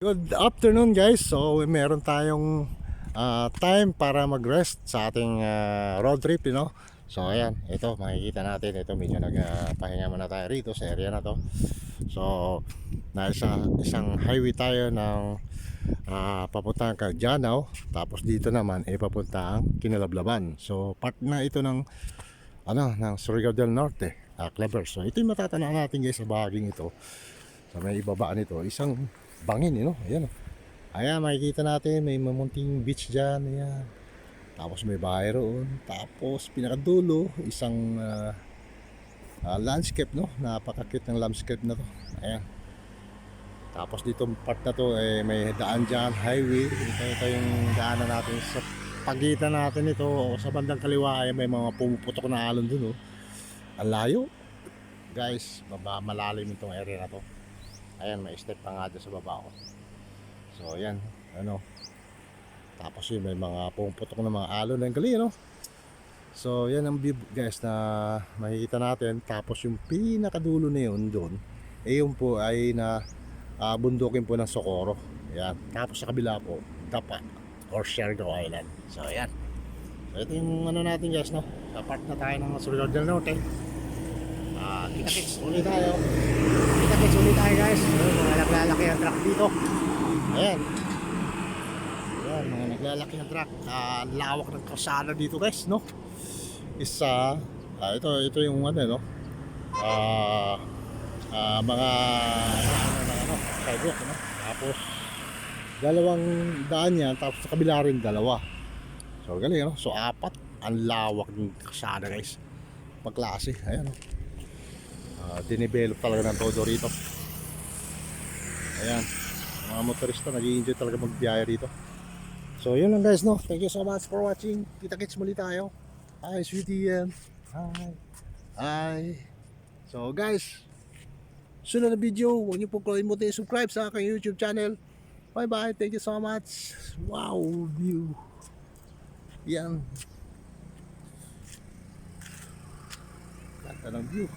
Good afternoon guys. So meron tayong ah, time para mag-rest sa ating ah, road trip, you know. So ayan, ito makikita natin ito medyo nagpahinga muna tayo rito sa area na to. So nasa isang highway tayo ng ah, papuntang Cagdianao tapos dito naman ay papuntang Kinalablaban. So part na ito ng ano ng Surigao del Norte, uh, Clever. So ito yung matatanaw natin guys sa bahaging ito. Sa may ibaba nito, isang bangin, you know? Ayan. oh. Ayan, makikita natin, may mamunting beach dyan. Ayan. Tapos may bahay roon. Tapos, pinakadulo, isang ah, ah, landscape, no? Napaka-cute ng landscape na to. Ayan. Tapos dito part na to, eh, may daan dyan, highway. Ito, ito yung daanan natin sa pagitan natin ito. O sa bandang kaliwa, ay may mga pumuputok na alon dun, oh. Ang layo. Guys, malalim itong area na to. Ayan, may step pa nga dyan sa baba ko. So, ayan. Ano. Tapos yun, may mga pumuputok na mga alon. Ang galing, no? So, yan ang view, guys, na makikita natin. Tapos yung pinakadulo na yun doon, eh yun po ay na ah, bundukin po ng Socorro. Ayan. Tapos sa kabila po, Dapa or Siargao Island. So, ayan. So, ito yung ano natin, guys, no? Sa part na tayo ng Surigao del Norte. Ah, kita-kits ulit tayo. Kita-kits ulit tayo guys. Mga naglalaki ang truck dito. Ayan. Ayan, mga naglalaki ang truck. Ah, lawak ng kalsada dito guys, no? Isa, ah, ito, ito yung ano, no? Ah, ah, mga ano, ano, sidewalk, no? Tapos, dalawang daan yan, tapos sa kabila rin dalawa. So, galing, no? So, apat. Ang lawak ng kalsada guys. Pagklase, ayan, no? Ah, dinivelop talaga ng todo rito. Ayan. Mga motorista nag-i-enjoy talaga magbiyahe rito. So yun lang guys no. Thank you so much for watching. Kita-kits muli tayo. Hi sweetie. Hi. Hi. So guys, sunod na video, huwag niyo po kalimutan i-subscribe sa aking YouTube channel. Bye bye. Thank you so much. Wow view. Yan. Ganda ng view.